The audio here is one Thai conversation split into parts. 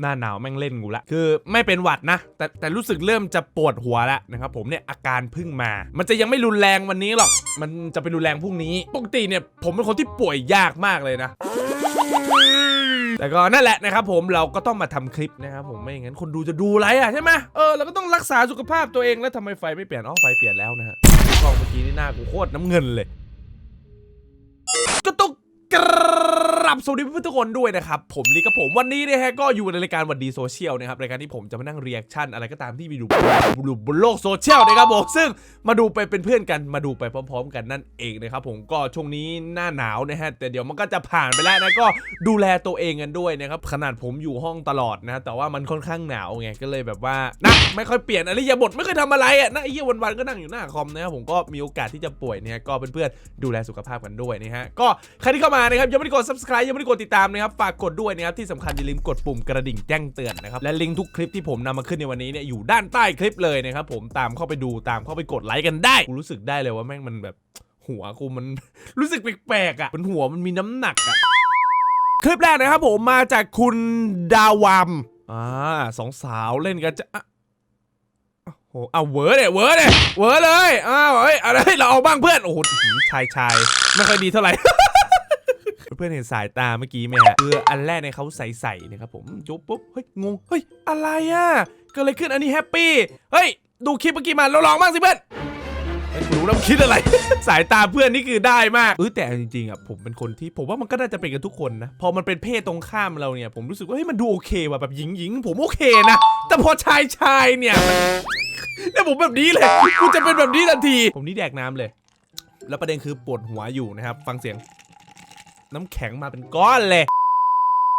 หน้าหนาวแม่งเล่นกูละ คือไม่เป็นหวัดนะ แต่แต่รู้สึกเริ่มจะปวดหัวแล้วนะครับผมเนี่ยอาการเพึ่งมา มันจะยังไม่รุนแรงวันนี้หรอก มันจะไปรุนแรงพรุ่งนี้ ปกติเนี่ยผมเป็นคนที่ป่วยยากมากเลยนะแต่ก็นั่นแหละนะครับผมเราก็ต้องมาทำคลิปนะครับผมไม่อย่างนั้นคนดูจะดูไรอะใช่ไหมเออเราก็ต้องรักษาสุขภาพตัวเองแล้วทำไมไฟไม่เปลี่ยนอ๋อไฟเปลี่ยนแล้วนะฮะกล้องเมื่อกี้นี่หน้ากูโคตรน้ำเงินเลย ก็ต้องกราบสวัสดีเพื่อนทุกคนด้วยนะครับ ผมลีกับผมวันนี้นะฮะก็อยู่ในรายการวันดีโซเชียลนะครับรายการที่ผมจะมานั่งเรีแอคชั่นอะไรก็ตามที่มีอยู่บนโลกโซเชียลนะครับผมซึ่งมาดูไปเป็นเพื่อนกันมาดูไปพร้อม ๆ กันนั่นเองนะครับผมก็ช่วงนี้หน้าหนาวนะฮะแต่เดี๋ยวมันก็จะผ่านไปแล้วนะก็ดูแลตัวเองกันด้วยนะครับขนาดผมอยู่ห้องตลอดนะ แต่ว่ามันค่อนข้างหนาวไงก็เลยแบบว่านะไม่ค่อยเปลี่ยนอริยาบทไม่เคยทำอะไรอะนะไอ้เหี้ยวันๆก็นั่งอยู่หน้าคอมนะครับผมก็มีโอกาสที่จะป่วยเนี่ยก็เพื่อนๆดูแลสุขภาพกันด้วยนะฮะก็ใครที่เข้ามานะครับยังไม่ได้กด subscribe ยังไม่ได้กดติดตามนะครับฝากกดด้วยนะครับที่สำคัญอย่าลืมกดปุ่มกระดิ่งแจ้งเตือนนะครับและลิงก์ทุกคลิปที่ผมนำมาขึ้นในวันนี้เนี่ยอยู่ด้านใต้คลิปเลยนะครับผมตามเข้าไปดูตามเข้าไปกดไลค์กันได้กูรู้สึกได้เลยว่าแม่งมันแบบหัวกูมันรู้สึกแปลกๆอะมันหัวมันมีน้ำหนักอะคลิปแรกนะครับผมมาจากคุณดาวามอ่าสองสาวเล่นกันจะอะโอ้โหเอาเวอร์เนี่ยเวอร์เนี่ยเวอร์เลยอ้าวเฮ้ยอะไรเราเอาบ้างเพื่อนโอ้โหชายชายไม่ค่อยดีเท่าไหร่ เพื่อนเห็นสายตาเมื่อกี้ไหมฮะคืออันแรกเนี่ยเขาใส่ๆนะครับผมจุ๊บปุ๊บเฮ้ยงงเฮ้ยอะไรอะเกิดอะไรขึ้นอันนี้แฮปปี้เฮ้ยดูคลิปเมื่อกี้มาเราลองบ้างสิเพื่อนไอ้รู้แล้วมันคิดอะไร สายตาเพื่อนนี่คือได้มากเออแต่จริงๆอะผมเป็นคนที่ผมว่ามันก็น่าจะเป็นกันทุกคนนะ พอมันเป็นเพศตรงข้ามเราเนี่ย ผมรู้สึกว่าเฮ้ยมันดูโอเคว่ะแบบหญิงหญิงๆผมโอเคนะ แต่พอชายชายเนี่ยมันเนี่ยผมแบบนี้เลยกูจะเป็นแบบนี้ทันที ผมนี่แดกน้ำเลย แล้วประเด็นคือปวดหัวอยู่นะครับ ฟังเสียง น้ำแข็งมาเป็นก้อนเลย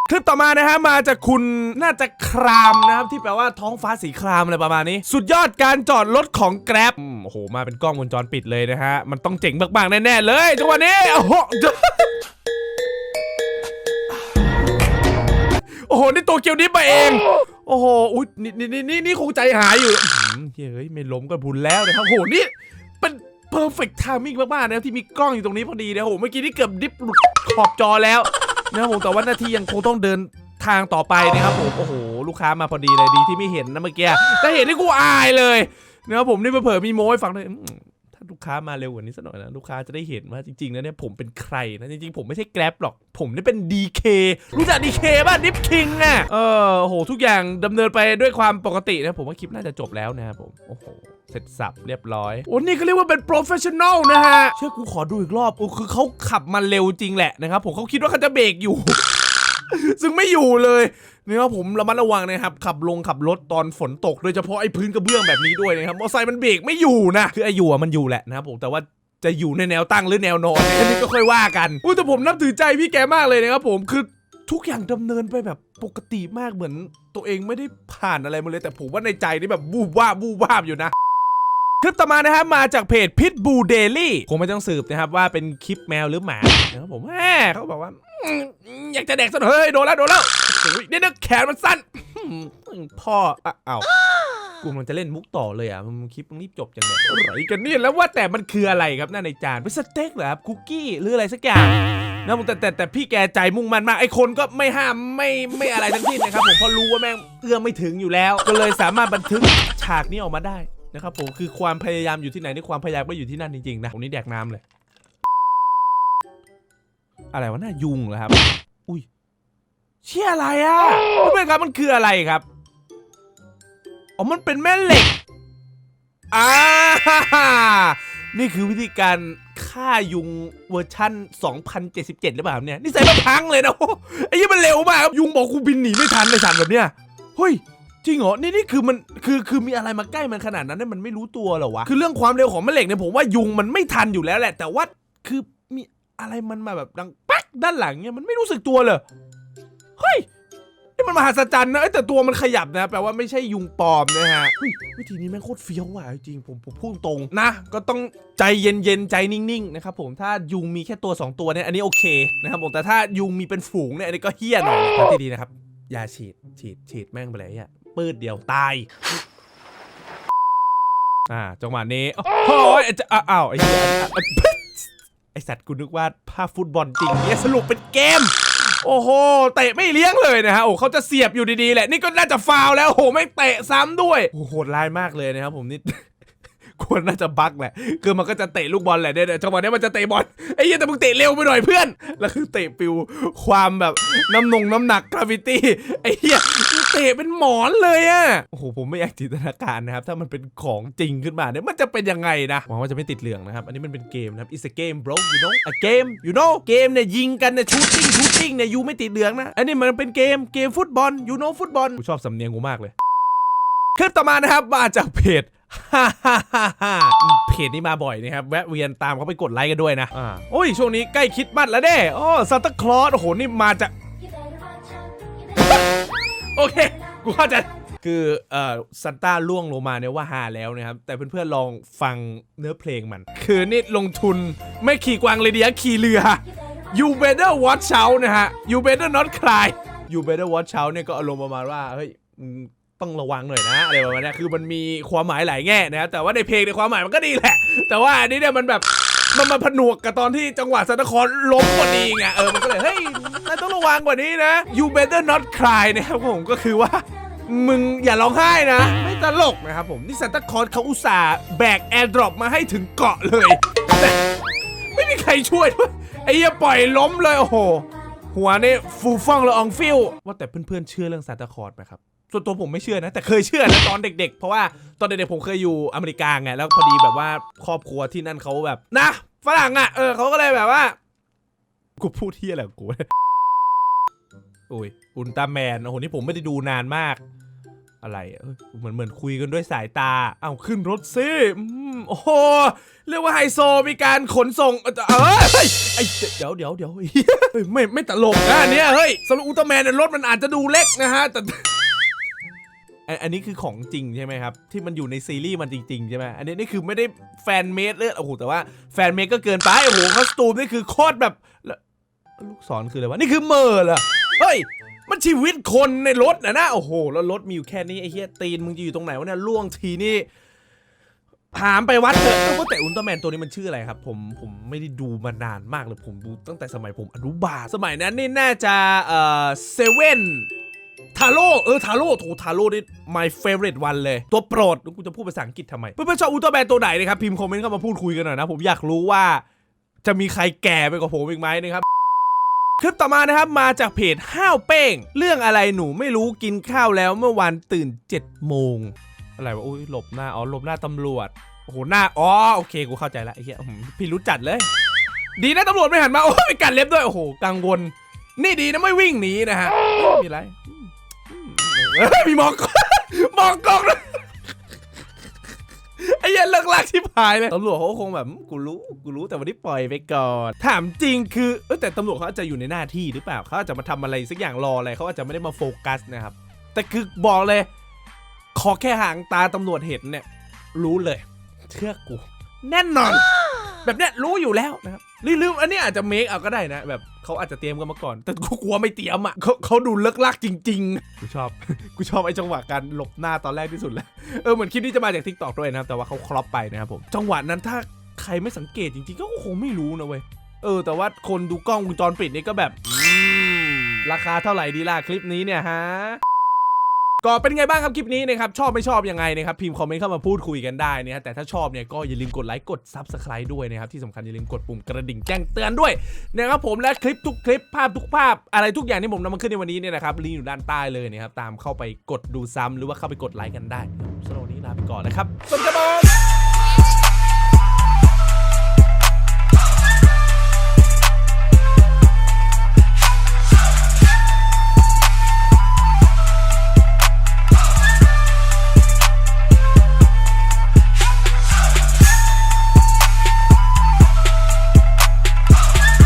คลิปต่อมานะฮะมาจากคุณน่าจะครามนะครับ ที่แปลว่าท้องฟ้าสีครามอะไรประมาณนี้ สุดยอดการจอดรถของ Grab อืมโอ้โห มาเป็นกล้องวงจรปิดเลยนะฮะ มันต้องเจ๋งมากๆแน่ๆเลยจังหวะนี้โอ้โหโอ้โห นี่ตัวเกียวนี้มาเอง โอ้โห อุ้ยนี่นี่นี่นี่คงใจหายอยู่เฮ้ย ไม่ล้มก็บุญแล้วนะครับโอ้โหนี่ เป็น perfect timing มากๆนะที่มีกล้องอยู่ตรงนี้พอดีนะโอ้โหเมื่อกี้นี่เกือบดิฟหลุดขอบจอแล้วนะครับผมแต่ว่าหน้าที่ยังคงต้องเดินทางต่อไปนะครับผมโอ้โห ลูกค้ามาพอดีเลยดีที่ไม่เห็นนะเมื่อกี้แต่เห็นนี่กูอายเลยนะครับผมนี่เผลอมีโม้ให้ฟังด้วย ถ้าลูกค้ามาเร็วกว่านี้สักหน่อยนะลูกค้าจะได้เห็นว่าจริงๆแล้วเนี่ยผมเป็นใครนะจริงๆผมไม่ใช่แกร็บหรอก ผมนี่เป็น DK รู้จัก DK ป่ะดิฟคิงอะเออโอ้โหทุกอย่างดำเนินไปด้วยความปกตินะผมว่าคลิปน่าจะจบแล้วนะครับผมโอ้โหเสร็จสับเรียบร้อย โอ้นี่ก็เรียกว่าเป็นโปรเฟชชั่น a ลนะฮะ เชื่อกูขอดูอีกรอบ โอ้คือเขาขับมาเร็วจริงแหละนะครับผมเขาคิดว่าเขาจะเบรกอยู่ ซึ่งไม่อยู่เลยนะครับผมระมัดระวังนะครับ ขับลงขับรถตอนฝนตก โดยเฉพาะไอ้พื้นกระเบื้องแบบนี้ด้วยนะครับมอเตอร์ไซค์มันเบรกไม่อยู่นะคือไอ้อยู่อะมันอยู่แหละนะครับผมแต่ว่าจะอยู่ในแนวตั้งหรือแนวนอนอันนี้ก็ค่อยว่ากันอุ้ยแต่ผมนับถือใจพี่แกมากเลยนะครับผมคือทุกอย่างดำเนินไปแบบปกติมากเหมือน ตัวเองไม่ได้ผ่านอะไรมาเลยแต่ผมว่าในใจนี่แบบวูบว่าบวูบว่าอยู่นะคลิปต่อมานะครับมาจากเพจพิทบูเดลี่คงไม่ต้องสืบนะครับว่าเป็นคลิปแมวหรือหมานะครับผมแหมเขาบอกว่า อยากจะแดกซะหน่อยเฮ้ยโดนแล้วโดนแล้วโอ้ยเนี่ยนะแขนมันสั้นอืมพ่ออะอ้าวกูมันจะเล่นมุกต่อเลยอะมันคลิปมันรีบจบจังเลยอะไรกันเนี่ยแล้วว่าแต่มันคืออะไรครับหน้าในจานเป็นสเต็กเหรอครับคุกกี้หรืออะไรสักอย่างนะผมแต่แต่แต่พี่แกใจมุ่งมั่นมากไอ้คนก็ไม่ห้ามไม่ไม่อะไรทั้งสิ้นนะครับผมเพราะรู้ว่าแม่งเอื้อมไม่ถึงอยู่แล้ว ก็เลยสามารถบันทึกฉากนี้ออกมาได้นะครับผมคือความพยายามอยู่ที่ไหนนี่ความพยายามก็อยู่ที่นั่นจริงๆนะผมนี่แดกน้ำเลย อะไรวะน่ายุงเหรอครับ เชี่ยอะไรอะเพื่อนครับมันคืออะไรครับอ๋อมันเป็นแม่เหล็กอ่านี่คือวิธีการฆ่ายุงเวอร์ชั่น 2077 หรือเปล่าเนี่ยนี่ใส่มาพังเลยนะไอ้ยี่มันเร็วมากครับยุงบอกกูบินหนีไม่ทันในสันแบบเนี้ยเฮ้ยจริงเหรอ นี่นี่คือมันคือคือมีอะไรมาใกล้มันขนาดนั้นเนี่ยมันไม่รู้ตัวเหรอวะ คือเรื่องความเร็วของแม่เหล็กเนี่ยผมว่ายุงมันไม่ทันอยู่แล้วแหละ แต่ว่าคือมีอะไรมันมาแบบดังปักด้านหลังเนี่ยมันไม่รู้สึกตัวเลย เฮ้ยนี่มันมหัศจรรย์นะเอ้ยแต่ตัวมันขยับนะ แปลว่าไม่ใช่ยุงปลอมนะฮะเฮ้ยวิธีนี้แม่งโคตรเฟี้ยวว่ะจริงๆผมผมพูดตรงนะ ก็ต้องใจเย็นๆใจนิ่งๆนะครับผมถ้ายุงมีแค่ตัวสองตัวเนี่ยอันนี้โอเคนะครับผมแต่ถ้ายุงมีเป็นฝูงเนี่ยอันนี้ก็เฮี้ยหน่อยทางที่ดีนะครับยาฉีดฉีดฉีดแม่งไปเลยอะปืดเดียวตาย อ่าจังหวะนี้โอ้โหไอ้จะอ้าวอ้าวไอ้เหี้ยไอ้สัตว์กูนึกว่าภาพฟุตบอลจริงเนี่ยสรุปเป็นเกม โอ้โหเตะไม่เลี้ยงเลยนะฮะโอ้เขาจะเสียบอยู่ดีๆแหละนี่ก็น่าจะฟาวแล้วโอ้โหไม่เตะซ้ำด้วยโอ้โหดร้ายมากเลยนะครับผมนี่ควรน่าจะบักแหละ คือมันก็จะเตะลูกบอลแหละเนี่ยเนี่ยจังหวะนี้มันจะเตะบอล ไอ้เหี้ยแต่มึงเตะเร็วไปหน่อยเพื่อน แล้วคือเตะปิวความแบบน้ำนงน้ำหนักกราฟิตี้ ไอ้เหี้ย เตะเป็นหมอนเลยอะโอ้โหผมไม่อยากจินตนาการนะครับ ถ้ามันเป็นของจริงขึ้นมาเนี่ยมันจะเป็นยังไงนะหวังว่าจะไม่ติดเหลืองนะครับ อันนี้มันเป็นเกมนะครับ it's a game bro you know a game you know เกมเนี่ยยิงกันเนี่ย shooting shooting เนี่ยยูไม่ติดเหลืองนะ อันนี้มันเป็นเกมเกมฟุตบอล you know ฟุตบอลกูชอบสำเนียงกูมากเลย คลิปต่อมานะครับมาจากเพจเพจนี้มาบ่อยนะครับ แวะเวียนตามเขาไปกดไลค์กันด้วยนะ อ่า โอ้ย ช่วงนี้ใกล้คริดมัดแล้วเด้โอ้ซานตาคลอสโอ้โห นี่มาจาก โอเค กูเข้าใจ คือเอ่อซันต้าล่วงลงมาเนี่ยว่าฮาแล้วนะครับ แต่เพื่อนๆลองฟังเนื้อเพลงมัน คือนี่ลงทุนไม่ขี่กวางเลยเดียขี่เรือ you better watch out นะฮะ you better not cry you better watch out เนี่ยก็อารมณ์ประมาณว่า เฮ้ยต้องระวังหน่อยนะอะไรประมาณนี้คือมันมีความหมายหลายแง่นะครับแต่ว่าในเพลงในความหมายมันก็ดีแหละ แต่ว่าอันนี้เนี่ยมันแบบ มันมาผนวกกับตอนที่จังหวะซันตาคลอสล้มพอดีไงเออมันก็เลยเฮ้ยนายต้องระวังกว่านี้นะ you better not cry นะครับผมก็คือว่ามึงอย่าร้องไห้นะ ไม่ตลกนะครับผม นี่ซันตาคอสเขาอุตส่าห์แบกแอร์ดรอปมาให้ถึงเกาะเลยแต่ไม่มีใครช่วยด้วยไอ้เหี้ยปล่อยล้มเลย โอ้โห หัวนี่ฟูฟ่องละอองฟิวว่าแต่เพื่อนๆเชื่อเรื่องซานตาคอสไหมครับ ส่วนตัวผมไม่เชื่อนะ แต่เคยเชื่อนะตอนเด็ก ๆ เพราะว่าตอนเด็กๆผมเคยอยู่อเมริกาไงแล้วพอดีแบบว่าครอบครัวที่นั่นเขาแบบนะฝรั่งอะเออเขาก็เลยแบบว่ากูพูดเที่อะไรของกูโอ้ยอุลตร้าแมนโอ้โหนี่ผมไม่ได้ดูนานมาก อะไรเหมือนเหมือนคุยกันด้วยสายตา เอาขึ้นรถซิอืมโอ้โหเรียกว่าไฮโซมีการขนส่งเออเอ้ยไอเดี๋ยวเดี๋ยวเดี๋ยวเฮ้ยไม่ไม่ตลกนะอันเนี้ยเฮ้ยสำหรับอุลตร้าแมนรถมันอาจจะดูเล็กนะฮะแต่ อันอันนี้คือของจริงใช่ไหมครับ ที่มันอยู่ในซีรีส์มันจริงๆใช่ไหมอันนี้นี่คือไม่ได้แฟนเมดเลยโอ้โหแต่ว่าแฟนเมดก็เกินไปโอ้โหคอสตูมนี่คือโคตรแบบแลูกศรคืออะไรวะนี่คือเมอร์เหรอเฮ้ยมันชีวิตคนในรถนะนะโอ้โห แล้วรถมีอยู่แค่นี้ไอ้เหี้ยตีนมึงจะอยู่ตรงไหนวะเนี่ยล่วงทีนี่หามไปวัดเถอะว่าแต่อุลตร้าแมนตัวนี้มันชื่ออะไรครับ ผมผมไม่ได้ดูมานานมากเลยผมดูตั้งแต่สมัยผมอนุบาลสมัยนั้นนี่น่าจะเอ่อเซเว่น ทาโร่เออทาโร่โถทาโร่นี่ my favorite one เลย ตัวโปรดกูจะพูดภาษาอังกฤษทำไม เพื่อนๆชอบอุลตร้าแมนตัวไหนนะครับ พิมพ์คอมเมนต์เข้ามาพูดคุยกันหน่อยนะ ผมอยากรู้ว่า จะมีใครแก่ไปกว่าผมอีกไหมนะครับคลิปต่อมานะครับมาจากเพจห้าวเป้ง เรื่องอะไรหนูไม่รู้กินข้าวแล้วเมื่อวานตื่น7จ็ดโมงอะไรวะอุ้ยหลบหน้าอ๋อหลบหน้าตำรวจโอ้โหหน้าอ๋อโอเคกูเข้าใจละไอ้เหี้ยพี่รู้จัดเลย ดีนะตำรวจไม่หันมาโอ้ยมีกัดเล็บด้วยโอ้โหกังวล นี่ดีนะไม่วิ่งหนีนะฮะม่มีอะไร เฮ้ยมีหมอกหมอกกล้องด้วยไอ้เหี้ยันเลิกลากที่ผายเลยตำรวจเขาก็คงแบบอืมกูรู้กูรู้แต่วันนี้ปล่อยไปก่อน ถามจริงคือเออแต่ตำรวจเขาอาจจะอยู่ในหน้าที่หรือเปล่าเขาอาจจะมาทำอะไรสักอย่างรออะไรเขาอาจจะไม่ได้มาโฟกัสนะครับ แต่คือบอกเลย ขอแค่หางตาตำรวจเห็นเนี่ย รู้เลย เชื่อกู แน่นอน แบบเนี้ยรู้อยู่แล้วนะครับลืมๆอันนี้อาจจะเมคเอาก็ได้นะ แบบ เขาอาจจะเตรียมกันมาก่อน แต่กูกลัวไม่เตรียมอะเขาเขาดูเลิกลากจริง ๆ กูชอบ กูชอบไอ้จังหวะการหลบหน้าตอนแรกที่สุดแล้วเออเหมือนคลิปนี้จะมาจากทิกตอกด้วยนะครับแต่ว่าเขาครอปไปนะครับผมจังหวะนั้นถ้าใครไม่สังเกตจริงๆก็คงไม่รู้นะเว้ยเออ แต่ว่าคนดูกล้องวงจรปิดนี่ก็แบบอืมราคาเท่าไหร่ดีล่ะคลิปนี้เนี่ยฮะ ก็เป็นไงบ้างครับคลิปนี้นะครับชอบไม่ชอบยังไงนะครับพิมพ์คอมเมนต์เข้ามาพูดคุยกันได้นะฮะแต่ถ้าชอบเนี่ยก็อย่าลืมกดไลค์กด s u b สไครต์ด้วยนะครับที่สำคัญอย่าลืมกดปุ่มกระดิ่งแจ้งเตือนด้วยนะครับผมและคลิปทุกคลิปภาพทุกภาพ อะไรทุกอย่างที่ผมนำมาขึ้นในวันนี้เนี่ยนะครับลิงก์อยู่ด้านใต้เลยนะครับตามเข้าไปกดดูซ้ำหรือว่าเข้าไปกดไลค์กันได้สำหรับวันนี้ลาไปก่อนนะครับสวัสดีครับ